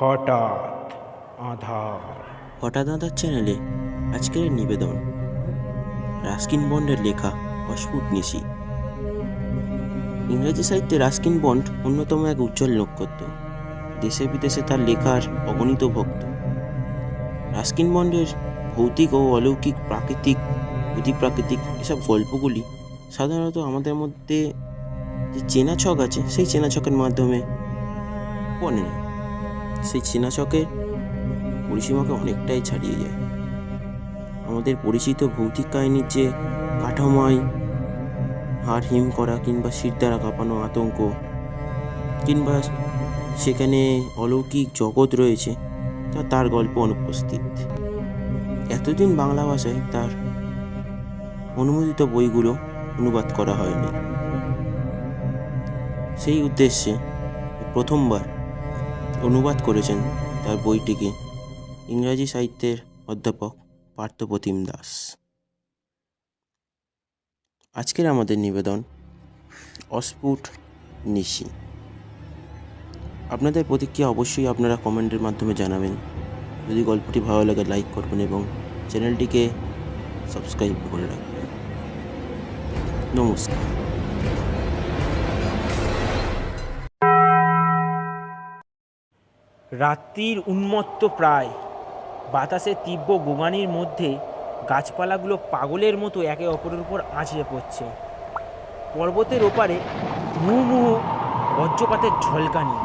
হঠাৎ আধার। হঠাৎ আধার চ্যানেলে আজকের নিবেদন। রাস্কিন বন্ডের লেখা অস্ফুট নিশি। ইংরেজি সাহিত্যে রাস্কিন বন্ড অন্যতম এক উজ্জ্বল নক্ষত্র। দেশে বিদেশে তার লেখার অগণিত ভক্ত। রাস্কিন বন্ডের ভৌতিক ও অলৌকিক প্রাকৃতিক, অতিপ্রাকৃতিক এসব গল্পগুলি সাধারণত আমাদের মধ্যে যে চেনা ছক আছে, সেই চেনা ছকের মাধ্যমে পড়ে না সেই চেনা ছকের পরিসীমাকে অনেকটাই ছাড়িয়ে যায়। আমাদের পরিচিত ভৌতিক কাহিনীর যে কাঠাময় হাড় হিম করা কিংবা শির দ্বারা কাঁপানো আতঙ্ক, কিংবা সেখানে অলৌকিক জগৎ রয়েছে, তা তার গল্প অনুপস্থিত। এতদিন বাংলা ভাষায় তার অনুমোদিত বইগুলো অনুবাদ করা হয়নি। সেই উদ্দেশ্যে প্রথমবার অনুবাদ করেছেন তার বইটিকে ইংরাজি সাহিত্যের অধ্যাপক পার্থপ্রতিম দাস। আজকের আমাদের নিবেদন অস্ফুট নিশি। আপনাদের প্রতিক্রিয়া অবশ্যই আপনারা কমেন্টের মাধ্যমে জানাবেন। যদি গল্পটি ভালো লাগে, লাইক করবেন এবং চ্যানেলটিকে সাবস্ক্রাইব করে রাখবেন। নমস্কার। রাত্রির উন্মত্ত প্রায়। বাতাসে তীব্র গোগানির মধ্যে গাছপালাগুলো পাগলের মতো একে অপরের উপর আঁচড়ে পড়ছে। পর্বতের ওপারে মুহুমুহু বজ্রপাতের ঝলকানি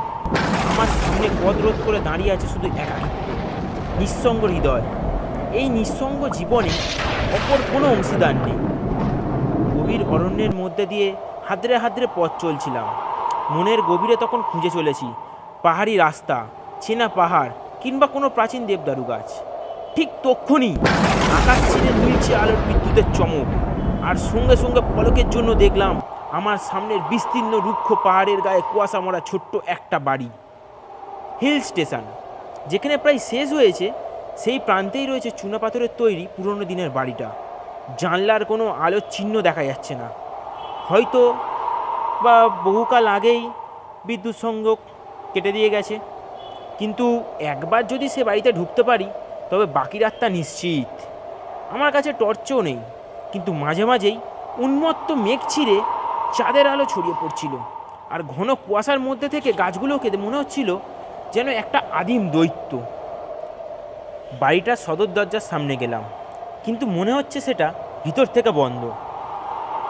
আমার সামনে পদ রোধ করে দাঁড়িয়ে আছে শুধু একা নিঃসঙ্গ হৃদয়। এই নিঃসঙ্গ জীবনে অপর কোনো অংশীদার নেই। গভীর অরণ্যের মধ্যে দিয়ে হাতড়ে হাতড়ে পথ চলছিলাম। মনের গভীরে তখন খুঁজে চলেছি, পাহাড়ি রাস্তা চেনা পাহাড় কিংবা কোনো প্রাচীন দেবদারু গাছ। ঠিক তক্ষুনি আকাশ ছিঁড়ে মিলছে আলোর বিদ্যুতের চমক। আর সঙ্গে সঙ্গে পলকের জন্য দেখলাম আমার সামনের বিস্তীর্ণ রুক্ষ পাহাড়ের গায়ে কুয়াশা মরা ছোট্ট একটা বাড়ি। হিল স্টেশন, যেখানে প্রায় শেষ হয়েছে, সেই প্রান্তেই রয়েছে চুনাপাথরের তৈরি পুরনো দিনের বাড়িটা। জানলার কোনো আলোর চিহ্ন দেখা যাচ্ছে না। হয়তো বা বহুকাল আগেই বিদ্যুৎ সংযোগ কেটে দিয়ে গেছে। কিন্তু একবার যদি সে বাড়িতে ঢুকতে পারি, তবে বাকি রাতটা নিশ্চিত। আমার কাছে টর্চও নেই, কিন্তু মাঝে মাঝেই উন্মত্ত মেঘ ছিঁড়ে চাঁদের আলো ছড়িয়ে পড়ছিল, আর ঘন কুয়াশার মধ্যে থেকে গাছগুলোকে মনে হচ্ছিল যেন একটা আদিম দৈত্য। বাড়িটার সদর দরজার সামনে গেলাম, কিন্তু মনে হচ্ছে সেটা ভিতর থেকে বন্ধ।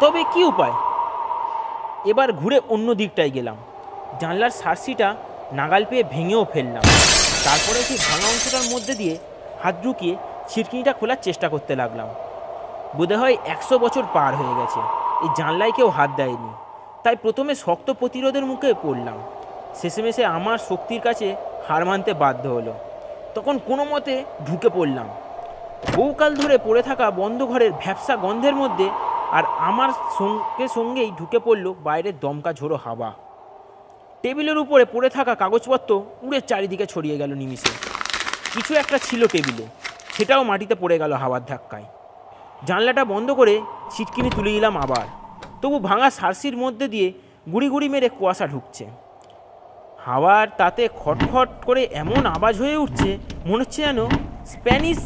তবে কি উপায়? এবার ঘুরে অন্য দিকটায় গেলাম। জানলার সার্সিটা নাগাল পেয়ে ভেঙেও ফেললাম। তারপরে সেই ভাঙা অংশটার মধ্যে দিয়ে হাত ঢুকিয়ে ছিটকিনিটা খোলার চেষ্টা করতে লাগলাম। বোধ হয় একশো বছর পার হয়ে গেছে। এই জানলায় কেউ হাত দেয়নি। তাই প্রথমে শক্ত প্রতিরোধের মুখে পড়লাম। শেষেমেশে আমার শক্তির কাছে হার মানতে বাধ্য হলো। তখন কোনো মতে ঢুকে পড়লাম। বহুকাল ধরে পড়ে থাকা বন্ধ ঘরের ভ্যাবসা গন্ধের মধ্যে আর আমার সঙ্গে সঙ্গেই ঢুকে পড়ল বাইরের দমকা ঝোড়ো হাওয়া। টেবিলের উপরে পড়ে থাকা কাগজপত্র উড়ে চারিদিকে ছড়িয়ে গেল নিমিষে। কিছু একটা ছিল টেবিলে, সেটাও মাটিতে পড়ে গেল হাওয়ার ধাক্কায়। জানলাটা বন্ধ করে ছিটকিনি তুলে দিলাম আবার। তবু ভাঙা সার্সির মধ্যে দিয়ে গুড়ি গুড়ি মেরে কুয়াশা ঢুকছে। হাওয়ার তাতে খটখট করে এমন আওয়াজ হয়ে উঠছে, মনে হচ্ছে যেন স্প্যানিশ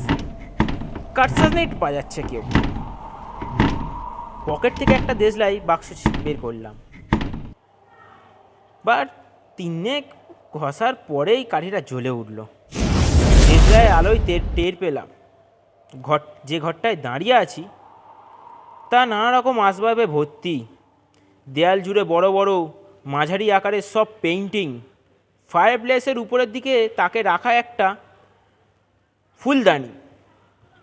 কাটসানেট বাজাচ্ছে কেউ। পকেট থেকে একটা দেশলাই বাক্স বের করলাম। বাট তিনেক ঘষার পরেই কাঠিটা জ্বলে উঠল। দেশলাই আলোয় টের টের পেলাম। ঘর যে ঘরটায় দাঁড়িয়ে আছি, তা নানা রকম আসবাবে ভর্তি। দেয়াল জুড়ে বড় বড় মাঝারি আকারের সব পেইন্টিং ফায়ার প্লেসের উপরের দিকে তাকে রাখা একটা ফুলদানি,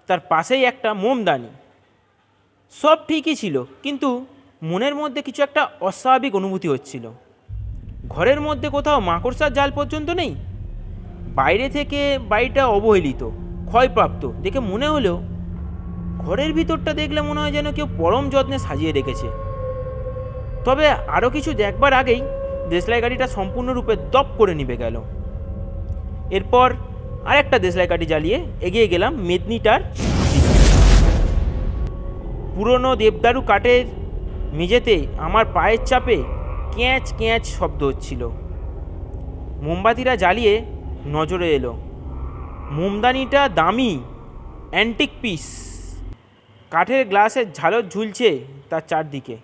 তার পাশেই একটা মোমদানি। সব ঠিকই ছিল, কিন্তু মনের মধ্যে কিছু একটা অস্বাভাবিক অনুভূতি হচ্ছিল। ঘরের মধ্যে কোথাও মাকড়সার জাল পর্যন্ত নেই? বাইরে থেকে বাড়িটা অবহেলিত, ক্ষয়প্রাপ্ত, দেখে মনে হলো ঘরের ভিতরটা দেখলে মনে হয় যেন কেউ পরম যত্নে সাজিয়ে রেখেছে। তবে আরও কিছু দেখবার আগেই দেশলাই গাড়িটা সম্পূর্ণরূপে দপ করে নিভে গেল। এরপর আরেকটা দেশলাই গাড়ি জ্বালিয়ে এগিয়ে গেলাম মেদনিটার। পুরনো দেবদারু কাঠের মেঝেতে আমার পায়ের চাপে ক্যাঁচ ক্যাঁচ শব্দ হচ্ছিল। মোমবাতিরা জ্বালিয়ে নজরে এলো। মোমদানিটা দামি অ্যান্টিক পিস কাঠের গ্লাসের ঝালর ঝুলছে তার চারদিকে।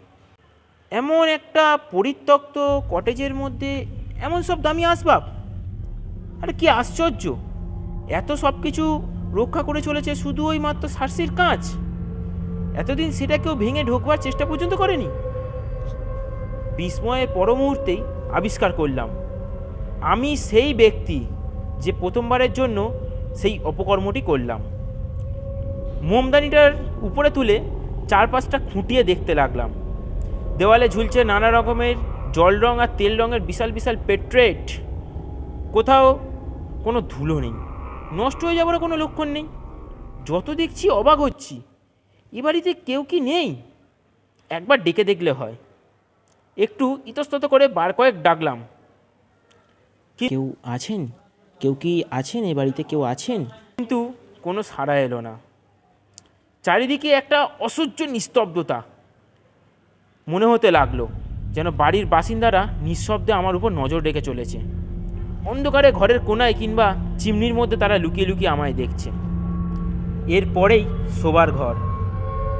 এমন একটা পরিত্যক্ত কটেজের মধ্যে এমন সব দামি আসবাব। আরে কি আশ্চর্য! এত সব কিছু রক্ষা করে চলেছে শুধু ওই মাত্র সার্সির কাঁচ। এতদিন সেটা কেউ ভেঙে ঢোকবার চেষ্টা পর্যন্ত করেনি। বিস্ময়ের পর মুহূর্তেই আবিষ্কার করলাম। আমি সেই ব্যক্তি যে প্রথমবারের জন্য সেই অপকর্মটি করলাম। মোমদানিটার উপরে তুলে চারপাশটা খুঁটিয়ে দেখতে লাগলাম। দেওয়ালে ঝুলছে নানা রকমের জল রং আর তেল রঙের বিশাল বিশাল পেট্রেট। কোথাও কোনো ধুলো নেই। নষ্ট হয়ে যাবারও কোনো লক্ষণ নেই। যত দেখছি অবাক হচ্ছি। এ বাড়িতে কেউ কি নেই? একবার ডেকে দেখলে হয়। একটু ইতস্তত করে বার কয়েক ডাকলাম। কেউ আছেন? কেউ কি আছেন এ বাড়িতে? কেউ আছেন? কিন্তু কোনো সাড়া এলো না। চারিদিকে একটা অসহ্য নিস্তব্ধতা। মনে হতে লাগল যেন বাড়ির বাসিন্দারা নিঃশব্দে আমার উপর নজর রেখে চলেছে। অন্ধকারে ঘরের কোনায় কিংবা চিমনির মধ্যে তারা লুকিয়ে লুকিয়ে আমায় দেখছে। এরপরেই শোবার ঘর।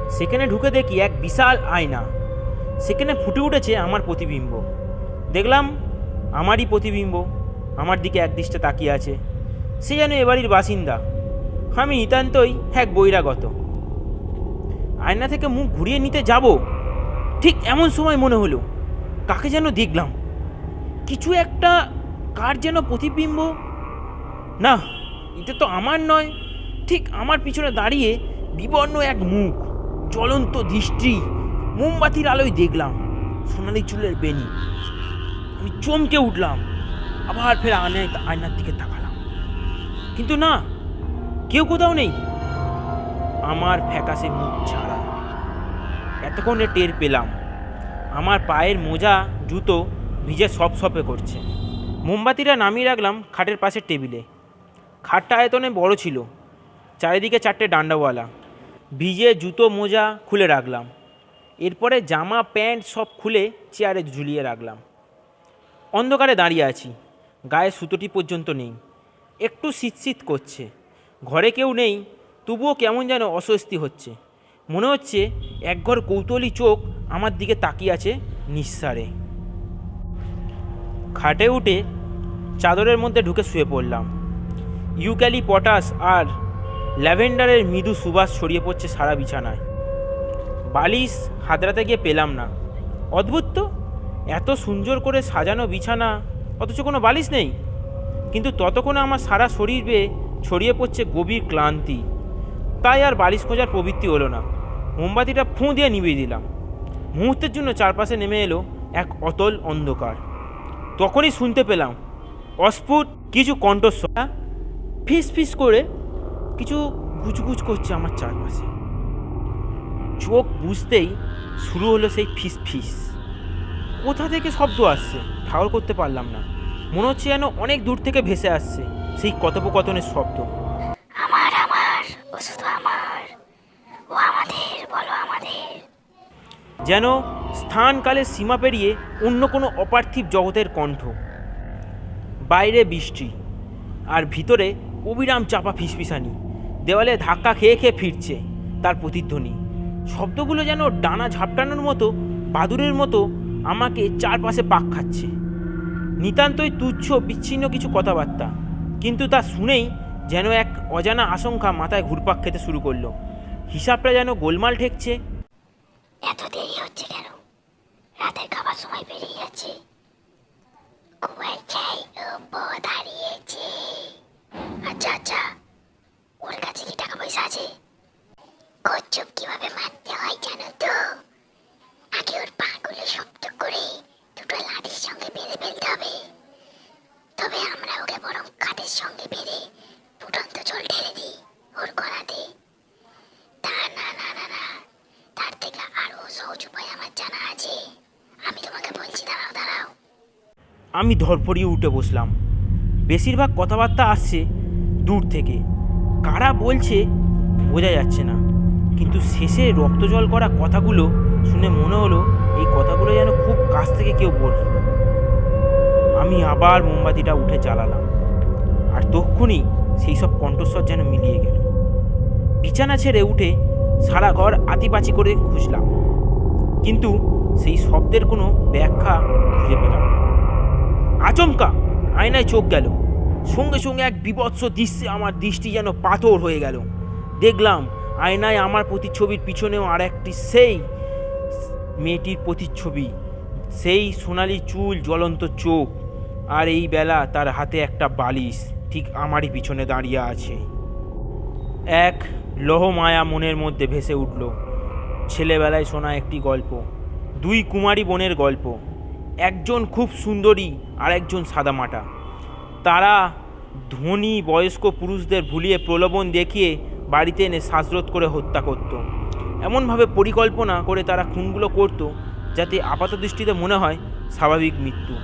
সেখানে ঢুকে দেখি এক বিশাল আয়না। সেখানে ফুটে উঠেছে আমার প্রতিবিম্ব। দেখলাম আমারই প্রতিবিম্ব আমার দিকে একদৃষ্টে তাকিয়ে আছে। সে যেন এ বাড়ির বাসিন্দা। আমি নিতান্তই এক বৈরাগত আয়না থেকে মুখ ঘুরিয়ে নিতে যাব? ঠিক এমন সময় মনে হলো, কাকে যেন দেখলাম। কিছু একটা কার যেন প্রতিবিম্ব? না, এটা তো আমার নয়। ঠিক আমার পিছনে দাঁড়িয়ে বিবর্ণ এক মুখ, জ্বলন্ত দৃষ্টি মোমবাতির আলোয় দেখলাম সোনালি চুলের বেনি আমি চমকে উঠলাম, আবার ফের আয়নায় আয়নার দিকে তাকালাম। কিন্তু না, কেউ কোথাও নেই। আমার ফ্যাকাশে মুখ ছাড়া এতক্ষণে টের পেলাম, আমার পায়ের মোজা, জুতো ভিজে সপ সপে করছে। মোমবাতিটা নামিয়ে রাখলাম খাটের পাশের টেবিলে। খাটটা আয়তনে বড় ছিল, চারিদিকে চারটে ডান্ডাওয়ালা। ভিজে জুতো মোজা খুলে রাখলাম। এরপরে জামা, প্যান্ট সব খুলে চেয়ারে ঝুলিয়ে রাখলাম। অন্ধকারে দাঁড়িয়ে আছি, গায়ে সুতোটি পর্যন্ত নেই। একটু শীত করছে, ঘরে কেউ নেই, তবুও কেমন যেন অস্বস্তি হচ্ছে। মনে হচ্ছে একঘর কৌতূহলী চোখ আমার দিকে তাকিয়ে আছে নিঃসারে। খাটে উঠে চাদরের মধ্যে ঢুকে শুয়ে পড়লাম। ইউক্যালি পটাশ আর ল্যাভেন্ডারের মৃদু সুবাস ছড়িয়ে পড়ছে সারা বিছানায়। বালিশ হাতড়াতে গিয়ে পেলাম না। অদ্ভুত তো, এত সুন্দর করে সাজানো বিছানা, অথচ কোনো বালিশ নেই। কিন্তু ততক্ষণে আমার সারা শরীরে ছড়িয়ে পড়ছে গভীর ক্লান্তি। তাই আর বালিশ খোঁজার প্রবৃত্তি হলো না। মোমবাতিটা ফুঁ দিয়ে নিভিয়ে দিলাম। মুহূর্তের জন্য চারপাশে নেমে এলো এক অতল অন্ধকার। তখনই শুনতে পেলাম অস্ফুট কিছু কণ্ঠস্বর, ফিস ফিস করে কিছু গুজগুজ করছে আমার চারপাশে। চোখ বুঝতেই শুরু হলো সেই ফিস ফিস। কোথা থেকে শব্দ আসছে? ঠাউর করতে পারলাম না। মনে হচ্ছে যেন অনেক দূর থেকে ভেসে আসছে সেই কথোপকথনের শব্দ। আমার আমার ও শুধু আমার। ও আমাদের বলো আমাদের। যেন স্থানকালের সীমা পেরিয়ে অন্য কোনো অপার্থিব জগতের কণ্ঠ। বাইরে বৃষ্টি আর ভিতরে অবিরাম চাপা ফিসফিসানি। দেওয়ালে ধাক্কা খেয়ে খেয়ে ফিরছে তার প্রতিধ্বনি। শব্দগুলো যেন ডানা ঝাপটানোর মতো, বাদুরের মতো আমাকে চারপাশে পাক খাচ্ছে। নিতান্তই তুচ্ছ, বিচ্ছিন্ন কিছু কথাবার্তা, কিন্তু তা শুনেই যেন এক অজানা আশঙ্কা মাথায় ঘুরপাক খেতে শুরু করল। হিসাবটা যেন গোলমাল ঠেকছে। এত দেরি হচ্ছে কেন? রাতের খাবার সময় যাচ্ছে আচ্ছা আচ্ছা ওর কাছে কি টাকা পয়সা আছে? কচ্ছপ কীভাবে মারতে হয় জানো তো? আগে ওর পাগুলো শক্ত করে দুটো লাঠির সঙ্গে বেঁধে ফেলতে হবে। তবে আমরা ওকে বরং কাঠের সঙ্গে বেঁধে ফুটন্ত জল ঢেলে দিই ওর গলাতে। তা না না না না, তার থেকে আরও সহজ উপায় আমার জানা আছে। আমি তোমাকে বলছি, দাঁড়াও দাঁড়াও। আমি ধরফড়িয়ে উঠে বসলাম। বেশিরভাগ কথাবার্তা আসছে দূর থেকে। কারা বলছে বোঝা যাচ্ছে না। কিন্তু শেষে রক্তজল করা কথাগুলো শুনে মনে হলো এই কথাগুলো যেন খুব কাছ থেকে কেউ বলল। আমি আবার মোমবাতিটা উঠে জ্বালালাম। আর তক্ষুনি সেই সব কণ্ঠস্বর যেন মিলিয়ে গেল। বিছানা ছেড়ে উঠে সারা ঘর আতিপাচি করে খুঁজলাম। কিন্তু সেই শব্দের কোনো ব্যাখ্যা খুঁজে পেলাম না। আচমকা আয়নায় চোখ গেল। সঙ্গে সঙ্গে এক বিভৎস দৃশ্যে আমার দৃষ্টি যেন পাথর হয়ে গেল। দেখলাম আয়নায় আমার প্রতিচ্ছবির পিছনেও আর একটি সেই মেয়েটির প্রতিচ্ছবি। সেই সোনালি চুল, জ্বলন্ত চোখ আর এই বেলা তার হাতে একটা বালিশ ঠিক আমারই পিছনে দাঁড়িয়ে আছে। এক লহমায়া মনের মধ্যে ভেসে উঠল। ছেলেবেলায় শোনা একটি গল্প, দুই কুমারী বোনের গল্প। একজন খুব সুন্দরী আর একজন সাদামাটা। তারা ধনী বয়স্ক পুরুষদের ভুলিয়ে প্রলোভন দেখিয়ে বাড়িতে এনে শ্বাসরোধ করে হত্যা করত। এমনভাবে পরিকল্পনা করে তারা খুনগুলো করত, যাতে আপাত দৃষ্টিতে মনে হয় স্বাভাবিক মৃত্যু।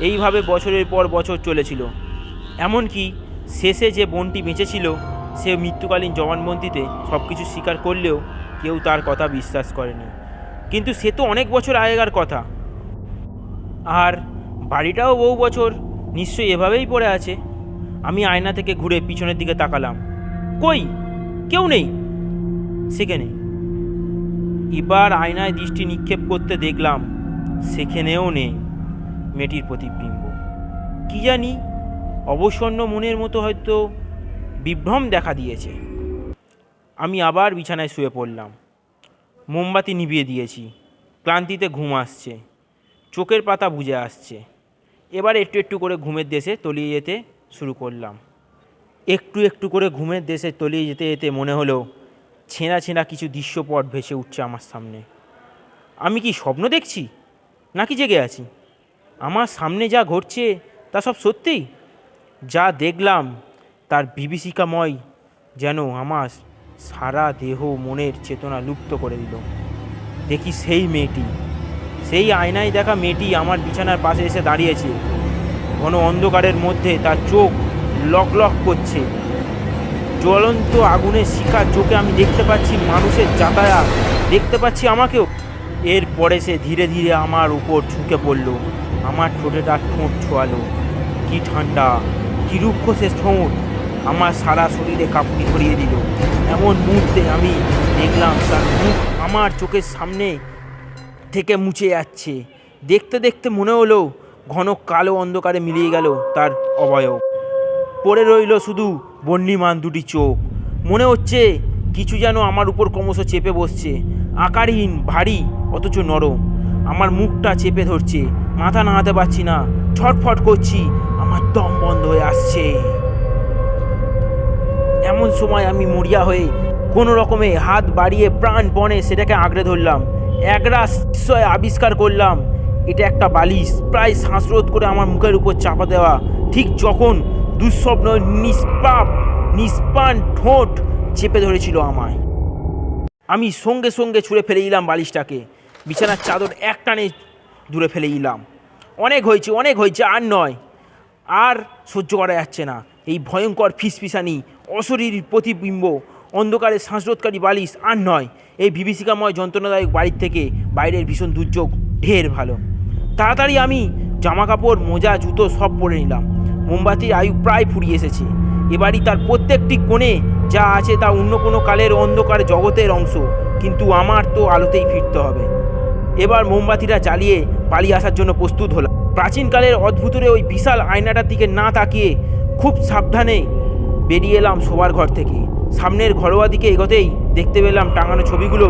এইভাবে বছরের পর বছর চলেছিল। এমনকি শেষে যে বোনটি বেঁচেছিল, সে মৃত্যুকালীন জবানবন্দিতে সব কিছু স্বীকার করলেও কেউ তার কথা বিশ্বাস করেনি। কিন্তু সে তো অনেক বছর আগেকার কথা। আর বাড়িটাও বহু বছর নিশ্চয়ই এভাবেই পড়ে আছে। আমি আয়না থেকে ঘুরে পিছনের দিকে তাকালাম। কই? কেউ নেই সেখানে এবার আয়নায় দৃষ্টি নিক্ষেপ করতে দেখলাম, সেখানেও নেই মেয়েটির প্রতিবিম্ব। কি জানি, অবসন্ন মনের মতো হয়তো বিভ্রম দেখা দিয়েছে। আমি আবার বিছানায় শুয়ে পড়লাম। মোমবাতি নিভিয়ে দিয়েছি। ক্লান্তিতে ঘুম আসছে। চোখের পাতা বুঝে আসছে। এবার একটু একটু করে ঘুমের দেশে তলিয়ে যেতে শুরু করলাম। একটু একটু করে ঘুমের দেশে তলিয়ে যেতে যেতে মনে হলো, ছেঁড়া ছেঁড়া কিছু দৃশ্যপট ভেসে উঠছে আমার সামনে। আমি কি স্বপ্ন দেখছি? নাকি জেগে আছি? আমার সামনে যা ঘটছে, তা সব সত্যি যা দেখলাম, তার বিভীষিকাময় যেন আমার সারা দেহ মনের চেতনা লুপ্ত করে দিল। দেখি সেই মেয়েটি। সেই আয়নায় দেখা মেয়েটি আমার বিছানার পাশে এসে দাঁড়িয়েছে। ঘন অন্ধকারের মধ্যে তার চোখ লক লক করছে। জ্বলন্ত আগুনের শিকার চোখে আমি দেখতে পাচ্ছি মানুষের যাতায়াত। দেখতে পাচ্ছি আমাকেও। এরপরে সে ধীরে ধীরে আমার উপর ঝুঁকে পড়ল। আমার ঠোঁটেটা ঠোঁট ছোয়ালো। কি ঠান্ডা, কি রুক্ষ সে ঠোঁট। আমার সারা শরীরে কাঁপুনি ধরিয়ে দিল। এমন মুহূর্তে আমি দেখলাম তার মুখ আমার চোখের সামনে থেকে মুছে যাচ্ছে। দেখতে দেখতে মনে হলো, ঘন কালো অন্ধকারে মিলিয়ে গেল তার অবয়ব। পড়ে রইল শুধু বন্যিমান দুটি চোখ। মনে হচ্ছে কিছু যেন আমার উপর ক্রমশ চেপে বসছে। আকারহীন, ভারী, অথচ নরম। আমার মুখটা চেপে ধরছে। মাথা নাড়াতে পারছি না। ছটফট করছি। আমার দম বন্ধ হয়ে আসছে। এমন সময় আমি মরিয়া হয়ে কোনো রকমে হাত বাড়িয়ে প্রাণ প্রাণপণে সেটাকে আঁকড়ে ধরলাম। একরাশ বিস্ময়ে আবিষ্কার করলাম। এটা একটা বালিশ। প্রায় শ্বাসরোধ করে আমার মুখের উপর চাপা দেওয়া। ঠিক যখন দুঃস্বপ্ন, নিষ্পাপ নিষ্পান ঠোঁট চেপে ধরেছিল আমায়। আমি সঙ্গে সঙ্গে ছুঁড়ে ফেলে দিলাম বালিশটাকে। বিছানার চাদর এক টানে দূরে ফেলে দিলাম। অনেক হয়েছে অনেক হয়েছে, আর নয়। আর সহ্য করা যাচ্ছে না। এই ভয়ঙ্কর ফিসফিসানি, অশরীর প্রতিবিম্ব, অন্ধকারে শ্বাসরোধকারী বালিশ, আর নয়। এই বিভীষিকাময় যন্ত্রণাদায়ক বাড়ির থেকে বাইরের ভীষণ দুর্যোগ, ঢের ভালো। তাড়াতাড়ি আমি জামা কাপড় মোজা, জুতো সব পরে নিলাম। মোমবাতির আয়ু প্রায় ফুরিয়ে এসেছে। এবারই তার প্রত্যেকটি কোণে যা আছে তা অন্য কোনো কালের অন্ধকার জগতের অংশ, কিন্তু আমার তো আলোতেই ফিরতে হবে। এবার মোমবাতিটা জ্বালিয়ে পালিয়ে আসার জন্য প্রস্তুত হলাম। প্রাচীনকালের অদ্ভুতরে ওই বিশাল আয়নাটার দিকে না তাকিয়ে খুব সাবধানে বেরিয়ে এলাম শোবার ঘর থেকে। সামনের ঘরোয়া দিকে এগোতেই দেখতে পেলাম টাঙানো ছবিগুলো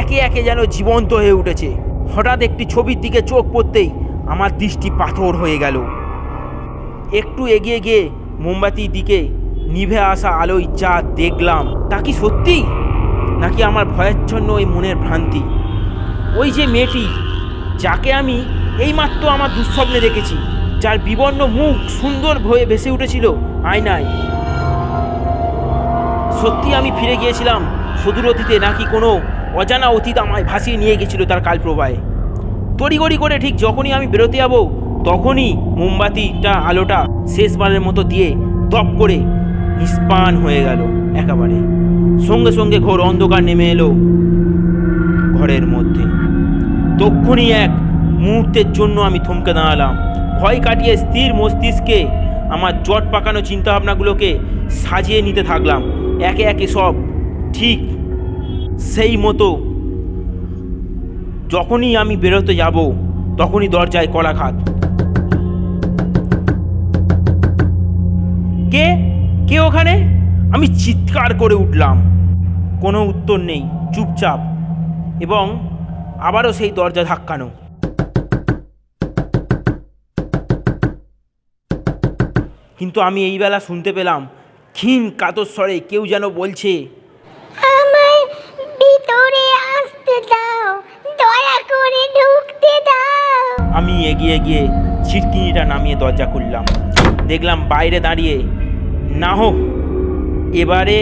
একে একে যেন জীবন্ত হয়ে উঠেছে। হঠাৎ একটি ছবির দিকে চোখ পড়তেই আমার দৃষ্টি পাথর হয়ে গেল। একটু এগিয়ে গিয়ে মোমবাতির দিকে নিভে আসা আলোয় যা দেখলাম, তা কি সত্যি? নাকি আমার ভয়াচ্ছন্ন ওই মনের ভ্রান্তি? ওই যে মেয়েটি, যাকে আমি এইমাত্র আমার দুঃস্বপ্নে দেখেছি, যার বিবর্ণ মুখ সুন্দর হয়ে ভেসে উঠেছিল আয়নায়। সত্যি আমি ফিরে গিয়েছিলাম সুদূর অতীতে নাকি কোনো অজানা অতীত আমায় ভাসিয়ে নিয়ে গেছিল তার কালপ্রবাহে? তড়িগড়ি করে ঠিক যখনই আমি বেরোতে যাব তখনই মোমবাতিটা, আলোটা শেষবারের মতো দিয়ে দপ করে নিষ্পান হয়ে গেল একেবারে। সঙ্গে সঙ্গে ঘোর অন্ধকার নেমে এলো ঘরের মধ্যে। তক্ষুনি এক মুহূর্তের জন্য আমি থমকে দাঁড়ালাম। ভয় কাটিয়ে স্থির মস্তিষ্কে আমার জট পাকানো চিন্তাভাবনাগুলোকে সাজিয়ে নিতে থাকলাম। একে একে সব ঠিক সেই মতো। যখনই আমি বেরোতে যাব, তখনই দরজায় কলাঘাত। কে? কে ওখানে? আমি চিৎকার করে উঠলাম। কোনো উত্তর নেই চুপচাপ। এবং আবারও সেই দরজা ধাক্কানো। কিন্তু আমি এই বেলা শুনতে পেলাম ক্ষীণ কাতর স্বরে কেউ যেন বলছে আমায় ভিতরে আসতে দাও দয়া করে ঢুকতে দাও। আমি এগিয়ে গিয়ে ছিটকিনিটা নামিয়ে দরজা খুললাম। দেখলাম বাইরে দাঁড়িয়ে না হোক, এবারে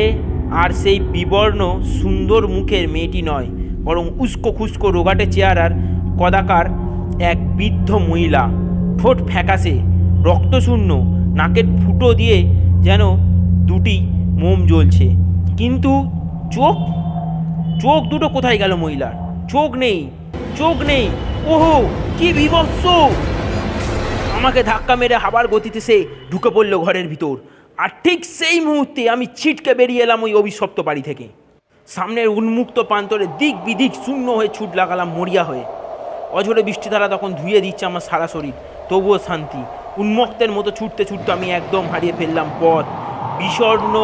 আর সেই বিবর্ণ সুন্দর মুখের মেয়েটি নয়, বরং উস্কো খুস্কো রোগাটে চেহারার কদাকার এক বৃদ্ধ মহিলা। ঠোঁট ফ্যাকাশে, রক্তশূন্য, নাকের ফুটো দিয়ে যেন দুটি মোম জ্বলছে। কিন্তু চোখ? চোখ দুটো কোথায় গেল মহিলার? চোখ নেই চোখ নেই। ওহো, কি বিভৎস! আমাকে ধাক্কা মেরে হাবার গতিতে সে ঢুকে পড়ল ঘরের ভিতর। আর ঠিক সেই মুহূর্তে আমি ছিটকে বেরিয়ে এলাম ওই অভিশপ্ত বাড়ি থেকে। সামনের উন্মুক্ত প্রান্তরে দিক বিদিক শূন্য হয়ে ছুট লাগালাম মরিয়া হয়ে। অঝরে বৃষ্টিধারা তখন ধুয়ে দিচ্ছে আমার সারা শরীর, তবুও শান্তি। উন্মুক্তের মতো ছুটতে ছুটতে আমি একদম হারিয়ে ফেললাম পথ। বিষণ্ণ,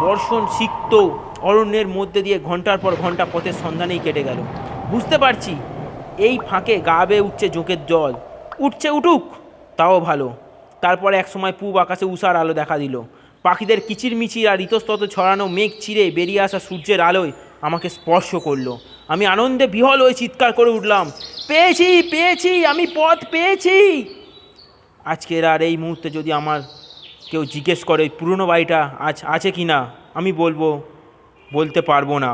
বর্ষণ সিক্ত, অরণ্যের মধ্যে দিয়ে ঘণ্টার পর ঘণ্টা পথের সন্ধানেই কেটে গেল। বুঝতে পারছি, এই ফাঁকে গা বেয়ে উঠছে জোঁকের জল। উঠছে উঠুক, তাও ভালো। তারপরে এক সময় পূব আকাশে উষার আলো দেখা দিল। পাখিদের কিচিরমিচির আর ইতস্তত ছড়ানো মেঘ চিরে বেরিয়ে আসা সূর্যের আলোয় আমাকে স্পর্শ করল। আমি আনন্দে বিহল হয়ে চিৎকার করে উঠলাম, পেয়েছি পেয়েছি, আমি পথ পেয়েছি! আজকের আর এই মুহূর্তে যদি আমার কেউ জিজ্ঞেস করে, ওই পুরনো বাড়িটা আজ আছে কি না? আমি বলব, বলতে পারব না।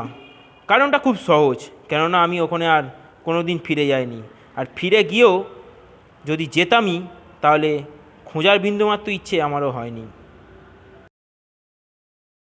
কারণটা খুব সহজ, কেননা আমি ওখানে আর কোনো দিন ফিরে যাইনি। আর ফিরে গিয়েও যদি যেতামই, তাহলে খোঁজার বিন্দুমাত্র ইচ্ছে আমারও হয়নি।